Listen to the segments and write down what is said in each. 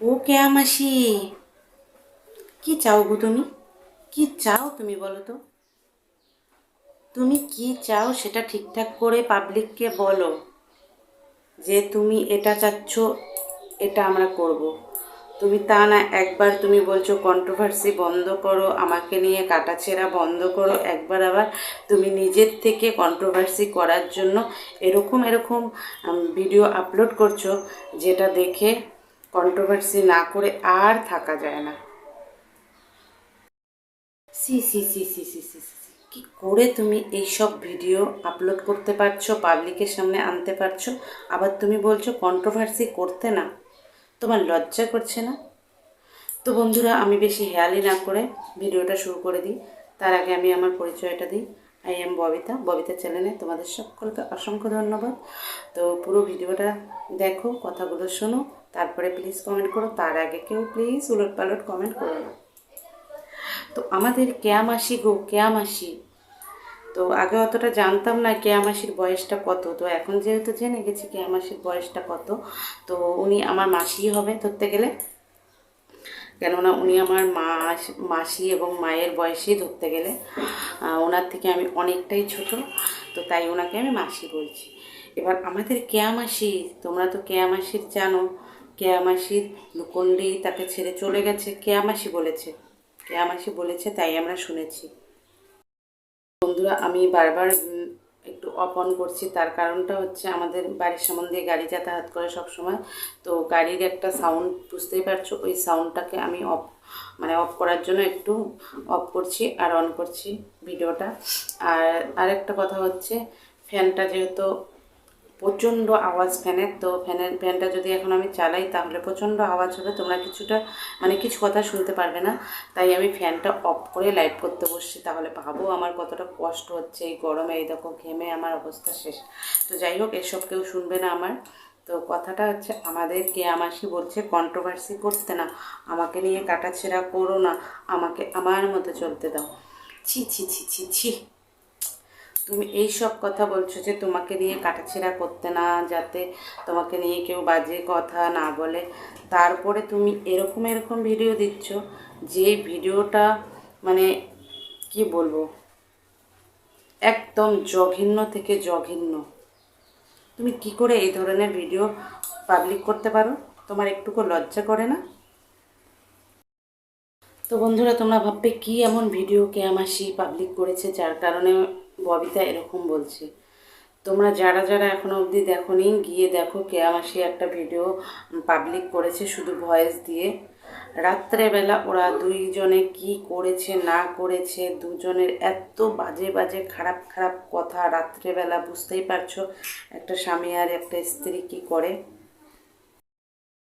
ও কে মাসি কি চাও গো তুমি? কি চাও তুমি বলো তো? তুমি কি চাও সেটা ঠিকঠাক করে পাবলিককে বলো যে তুমি এটা চাচ্ছ, এটা আমরা করব। তুমি তা না, একবার তুমি বলছো কন্ট্রোভার্সি বন্ধ করো, আমাকে নিয়ে কাটাছেঁড়া বন্ধ করো, একবার আবার তুমি নিজের থেকে কন্ট্রোভার্সি করার জন্য এরকম এরকম ভিডিও আপলোড করছ যেটা দেখে কন্ট্রোভার্সি না করে আর থাকা যায় না। সি সি সি সি সি সি সি কি করে তুমি এইসব ভিডিও আপলোড করতে পারছ, পাবলিকের সামনে আনতে পারছ? আবার তুমি বলছো কন্ট্রোভার্সি করতে না, তোমার লজ্জা করছে না? তো বন্ধুরা, আমি বেশি হেয়ালি না করে ভিডিওটা শুরু করে দিই। তার আগে আমি আমার পরিচয়টা দিই। আই এম ববিতা ববিতা চ্যানেলে তোমাদের সকলকে অসংখ্য ধন্যবাদ। তো পুরো ভিডিওটা দেখো, কথাগুলো শোনো, তারপরে প্লিজ কমেন্ট করো, তার আগে কেউ প্লিজ উলট পালট কমেন্ট করো না। তো আমাদের কেয়ামাসি গো, কেয়ামাসি। তো আগে অতটা জানতাম না কেয়ামাসির বয়সটা কত। তো এখন যেহেতু জেনে গেছি কেয়ামাসির বয়সটা কত, তো উনি আমার মাসি হবে ধরতে গেলে। কেননা উনি আমার মা মাসি এবং মায়ের বয়সেই ধরতে গেলে ওনার থেকে আমি অনেকটাই ছোট, তো তাই ওনাকে আমি মাসি বলছি। এবার আমাদের কেয়ামাসি, তোমরা তো কেয়ামাসির জানো, কেয়ামাসির লুকন্ডি তাকে ছেড়ে চলে গেছে, কেয়ামাসি বলেছে। কেয়ামাসি বলেছে, তাই আমরা শুনেছি। বন্ধুরা, আমি বারবার অফ অন করছি, তার কারণটা হচ্ছে আমাদের বাড়ির সামনে দিয়ে গাড়ি যাতায়াত করে সব সময় তো গাড়ির একটা সাউন্ড বুঝতেই পারছ, ওই সাউন্ডটাকে আমি অফ মানে অফ করার জন্য একটু অফ করছি আর অন করছি ভিডিওটা। আর আরেকটা কথা হচ্ছে, ফ্যানটা যেহেতু প্রচণ্ড আওয়াজ ফ্যানের, তো ফ্যানের, ফ্যানটা যদি এখন আমি চালাই তাহলে প্রচণ্ড আওয়াজ হবে, তোমরা কিছুটা মানে কিছু কথা শুনতে পারবে না। তাই আমি ফ্যানটা অফ করে লাইভ করতে বসছি, তাহলে ভাবো আমার কতটা কষ্ট হচ্ছে এই গরমে, এই দেখো ঘেমে আমার অবস্থা শেষ। তো যাই হোক, এসব কেউ শুনবে না আমার। তো কথাটা হচ্ছে আমাদের কে আমাসি বলছে কন্ট্রোভার্সি করতে না, আমাকে নিয়ে কাটাছেড়া করো না, আমাকে আমার মতো চলতে দাও। ছি ছি ছি ছি ছি। তুমি এই সব কথা বলছো যে তোমাকে নিয়ে কাটাছেড়া করতে না, যাতে তোমাকে নিয়ে কেউ বাজে কথা না বলে। তারপরে তুমি এরকম এরকম ভিডিও দিচ্ছ, যে ভিডিওটা মানে কি বলব? একদম জঘন্য থেকে জঘন্য। তুমি কি করে এই ধরনের ভিডিও পাবলিক করতে পারো? তোমার একটুকু লজ্জা করে না? তো বন্ধুরা, তোমরা ভাববে কি এমন ভিডিও কেয়ামাসি পাবলিক করেছে, যার কারণে ববিতা এরকম বলছে। তোমরা যারা যারা এখনও অবধি দেখো নি গিয়ে দেখো কেয়ামাসি একটা ভিডিও পাবলিক করেছে শুধু ভয়েস দিয়ে। রাত্রেবেলা ওরা দুইজনে কি করেছে, না করেছে, দুজনের এত বাজে বাজে খারাপ খারাপ কথা রাত্রেবেলা বুঝতেই পারছ একটা স্বামী আর একটা স্ত্রী কি করে।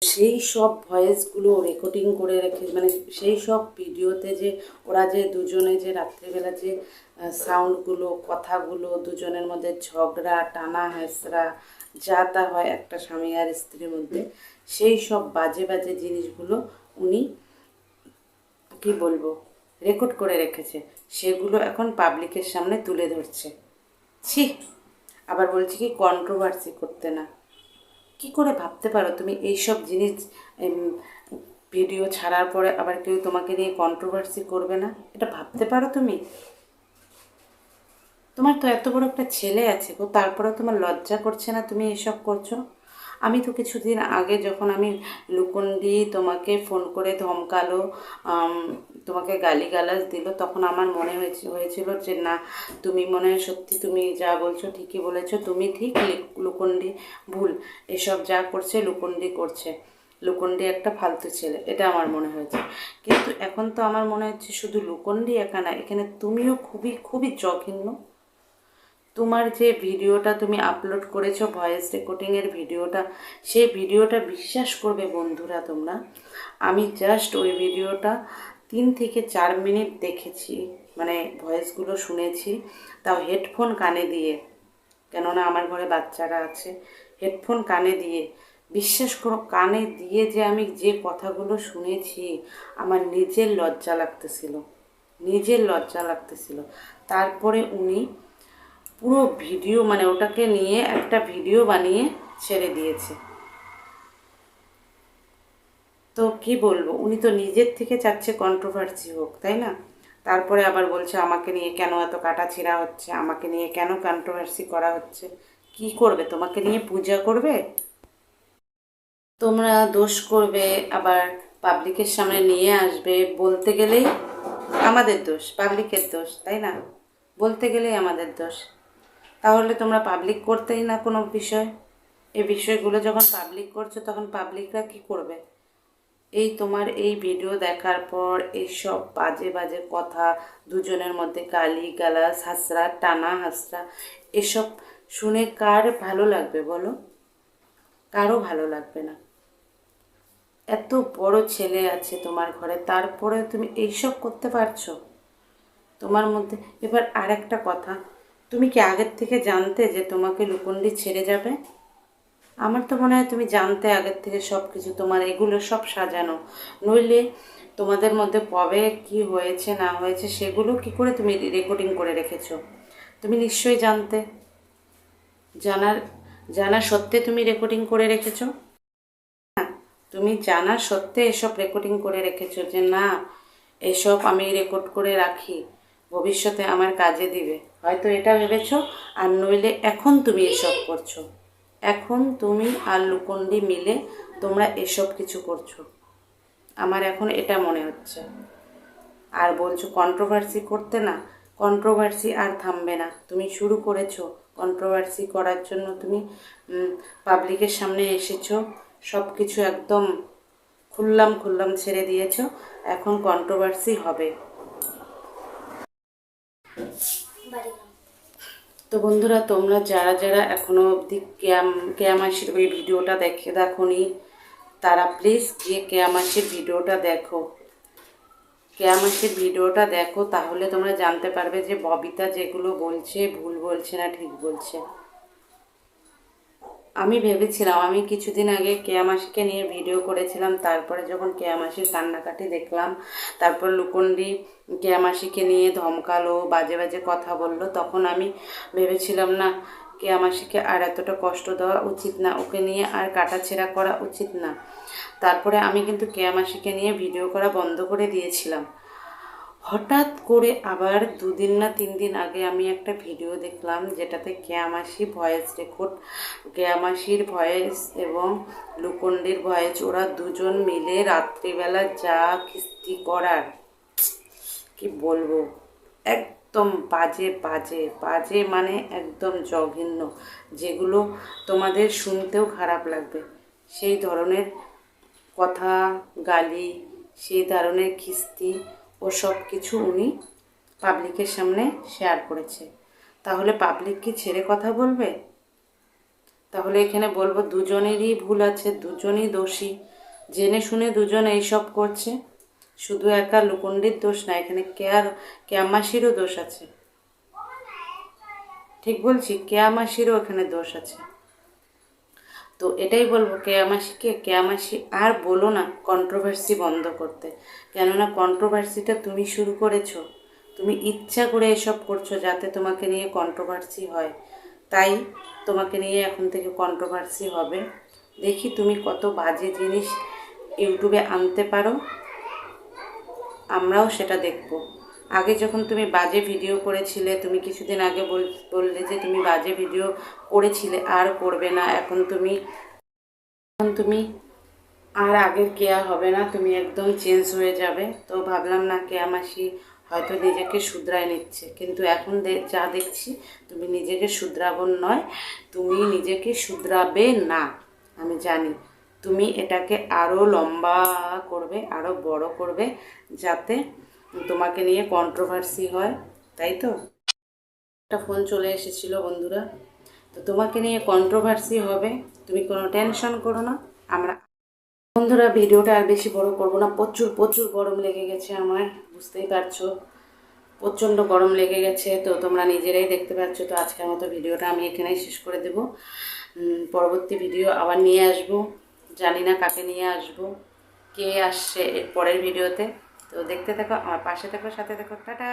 সেই সব ভয়েসগুলো রেকর্ডিং করে রেখে মানে সেই সব ভিডিওতে যে ওরা যে দুজনে যে রাত্রিবেলা যে সাউন্ডগুলো কথাগুলো, দুজনের মধ্যে ঝগড়া, টানা হেসরা যা তা হয় একটা স্বামী আর স্ত্রীর মধ্যে, সেই সব বাজে বাজে জিনিসগুলো উনি কি বলব রেকর্ড করে রেখেছে। সেগুলো এখন পাবলিকের সামনে তুলে ধরছে। ছি! আবার বলছি কি কন্ট্রোভার্সি করতে না। কি করে ভাবতে পারো? তুমি এইসব জিনিস ভিডিও ছাড়ার পরে আবার কেউ তোমাকে নিয়ে কন্ট্রোভার্সি করবে না? এটা ভাবতে পারো তুমি? তোমার তো এত বড় একটা ছেলে আছে গো তারপরে তোমার লজ্জা করছে না তুমি এসব করছ? আমি তো কিছুদিন আগে যখন আমি লুকন্ডি তোমাকে ফোন করে ধমকালো তোমাকে গালিগালাজ দিল, তখন আমার মনে হয়েছে, হয়েছিল যে না, তুমি মনে হয় সত্যি তুমি যা বলছো ঠিকই বলেছ, তুমি ঠিক লুকন্ডি ভুল। এসব যা করছে লুকন্ডি করছে। লুকন্ডি একটা ফালতু ছেলে, এটা আমার মনে হয়েছে। কিন্তু এখন তো আমার মনে হচ্ছে শুধু লুকন্ডি একা না, এখানে তুমিও খুবই খুবই জঘন্য। তোমার যে ভিডিওটা তুমি আপলোড করেছ ভয়েস রেকর্ডিংয়ের ভিডিওটা, সেই ভিডিওটা বিশ্বাস করবে বন্ধুরা তোমরা। আমি জাস্ট ওই ভিডিওটা তিন থেকে চার মিনিট দেখেছি মানে ভয়েসগুলো শুনেছি। তাও হেডফোন কানে দিয়ে, কেননা আমার ঘরে বাচ্চারা আছে হেডফোন কানে দিয়ে। বিশ্বাস করো, কানে দিয়ে যে আমি যে কথাগুলো শুনেছি, আমার নিজের লজ্জা লাগতেছিল, নিজের লজ্জা লাগতেছিল। তারপরে উনি পুরো ভিডিও মানে ওটাকে নিয়ে একটা ভিডিও বানিয়ে ছেড়ে দিয়েছে। তো কি বলব, উনি তো নিজের থেকে চাচ্ছে কন্ট্রোভার্সি হোক, তাই না? তারপরে আবার বলছে, আমাকে নিয়ে কেন এত কাটা কাটাছিড়া হচ্ছে? আমাকে নিয়ে কেন কন্ট্রোভার্সি করা হচ্ছে? কি করবে? তোমাকে নিয়ে পূজা করবে? তোমরা দোষ করবে, আবার পাবলিকের সামনে নিয়ে আসবে। বলতে গেলেই আমাদের দোষ পাবলিকের দোষ, তাই না? বলতে গেলেই আমাদের দোষ। তাহলে তোমরা পাবলিক করতেই না কোনো বিষয়। এই বিষয়গুলো যখন পাবলিক করছ, তখন পাবলিকরা কি করবে? এই তোমার এই ভিডিও দেখার পর এইসব বাজে বাজে কথা, দুজনের মধ্যে গালি গালাস হাসরা, টানা হাসরা, এসব শুনে কার ভালো লাগবে বলো? কারও ভালো লাগবে না। এত বড় ছেলে আছে তোমার ঘরে তারপরে তুমি এইসব করতে পারছ? তোমার মধ্যে এবার আর একটা কথা তুমি কি আগের থেকে জানতে যে তোমাকে লুকন্ডি ছেড়ে যাবে? আমার তো মনে হয় তুমি জানতে আগের থেকে সব কিছু তোমার এগুলো সব সাজানো। নইলে তোমাদের মধ্যে কবে কি হয়েছে, না হয়েছে, সেগুলো কি করে তুমি রেকর্ডিং করে রেখেছো? তুমি নিশ্চয়ই জানতে। জানার, জানা সত্ত্বে তুমি রেকর্ডিং করে রেখেছো? তুমি জানা সত্ত্বে এসব রেকর্ডিং করে রেখেছো যে না, এসব আমি রেকর্ড করে রাখি। ভবিষ্যতে আমার কাজে দিবে। হয়তো এটা ভেবেছো, আর নইলে এখন তুমি এসব করছ। এখন তুমি আর লুকন্ডি মিলে তোমরা এসব কিছু করছ। আমার এখন এটা মনে হচ্ছে। আর বলছো কন্ট্রোভার্সি করতে না কন্ট্রোভার্সি আর থামবে না। তুমি শুরু করেছ কন্ট্রোভার্সি করার জন্য তুমি পাবলিকের সামনে এসেছ সব কিছু একদম খুললাম খুললাম ছেড়ে দিয়েছ। এখন কন্ট্রোভার্সি হবে। তো বন্ধুরা, তোমরা যারা যারা এখনও অবধি ক্যাম ক্যামাসির ওই ভিডিওটা দেখে দেখোনি, তারা প্লিজ গিয়ে ক্যামাসির ভিডিওটা দেখো। ক্যামাসির ভিডিওটা দেখো, তাহলে তোমরা জানতে পারবে যে ববিতা যেগুলো বলছে, ভুল বলছে না ঠিক বলছে। আমি ভেবেছিলাম, আমি কিছুদিন আগে কেয়া মাসিকে নিয়ে ভিডিও করেছিলাম, তারপরে যখন কেয়া মাসির কান্নাকাটি দেখলাম, তারপর লুকন্ডি কেয়া মাসিকে নিয়ে ধমকালো, বাজে বাজে কথা বলল, তখন আমি ভেবেছিলাম, না, কেয়া মাসিকে আর এতটা কষ্ট দেওয়া উচিত না, ওকে নিয়ে আর কাটাছেড়া করা উচিত না। তারপরে আমি কিন্তু কেয়া মাসিকে নিয়ে ভিডিও করা বন্ধ করে দিয়েছিলাম। হঠাৎ করে আবার দুদিন না তিন দিন আগে আমি একটা ভিডিও দেখলাম যেটাতে কেয়ামাসি ভয়েস রেকর্ড কেয়ামাসির ভয়েস এবং লুকন্ডির ভয়েস, ওরা দুজন মিলে রাত্রিবেলা যা কিস্তি করার, কি বলব, একদম বাজে বাজে বাজে মানে একদম জঘন্য, যেগুলো তোমাদের শুনতেও খারাপ লাগবে। সেই ধরনের কথা, গালি, সেই ধরনের খিস্তি ও সব কিছু উনি পাবলিকের সামনে শেয়ার করেছে। তাহলে পাবলিক কি ছেড়ে কথা বলবে? তাহলে এখানে বলব দুজনেরই ভুল আছে, দুজনই দোষী। জেনে শুনে দুজন এইসব করছে। শুধু একা লুকুন্ডির দোষ না, এখানে কেয়ার, কেয়ামাসিরও দোষ আছে। ঠিক বলছি, কেয়ামাসিরও এখানে দোষ আছে। তো এটাই বলব, কেয়ামাসিকে, কেয়ামাসি আর বলো না কন্ট্রোভার্সি বন্ধ করতে। কেননা কন্ট্রোভার্সিটা তুমি শুরু করেছ, তুমি ইচ্ছা করে এসব করছ যাতে তোমাকে নিয়ে কন্ট্রোভার্সি হয়। তাই তোমাকে নিয়ে এখন থেকে কন্ট্রোভার্সি হবে। দেখি তুমি কত বাজে জিনিস ইউটিউবে আনতে পারো, আমরাও সেটা দেখব। আগে যখন তুমি বাজে ভিডিও করেছিলে, তুমি কিছুদিন আগে বললে যে তুমি বাজে ভিডিও করেছিলে, আর করবে না। এখন তুমি এখন তুমি আর আগের কেয়া হবে না, তুমি একদম চেঞ্জ হয়ে যাবে। তো ভাবলাম না কেয়া মাসি হয়তো নিজেকে শুধরায় নিচ্ছে। কিন্তু এখন যা দেখছি, তুমি নিজেকে শুধরাবো নয়, তুমি নিজেকে শুধরাবে না, আমি জানি। তুমি এটাকে আরও লম্বা করবে আরও বড় করবে, যাতে তোমাকে নিয়ে কন্ট্রোভার্সি হয়, তাই তো? একটা ফোন চলে এসেছিল বন্ধুরা। তো তোমাকে নিয়ে কন্ট্রোভার্সি হবে, তুমি কোনো টেনশন করো না। আমরা বন্ধুরা, ভিডিওটা আর বেশি বড় করব না। প্রচুর প্রচুর গরম লেগে গেছে আমার, বুঝতেই পারছ? প্রচণ্ড গরম লেগে গেছে, তো তোমরা নিজেরাই দেখতে পাচ্ছ। তো আজকের মতো ভিডিওটা আমি এখানেই শেষ করে দেব। পরবর্তী ভিডিও আবার নিয়ে আসব। জানি না কাকে নিয়ে আসব, কে আসছে পরের ভিডিওতে তো দেখতে থাকো আমার পাশে থাকো সাথে দেখো টাটা।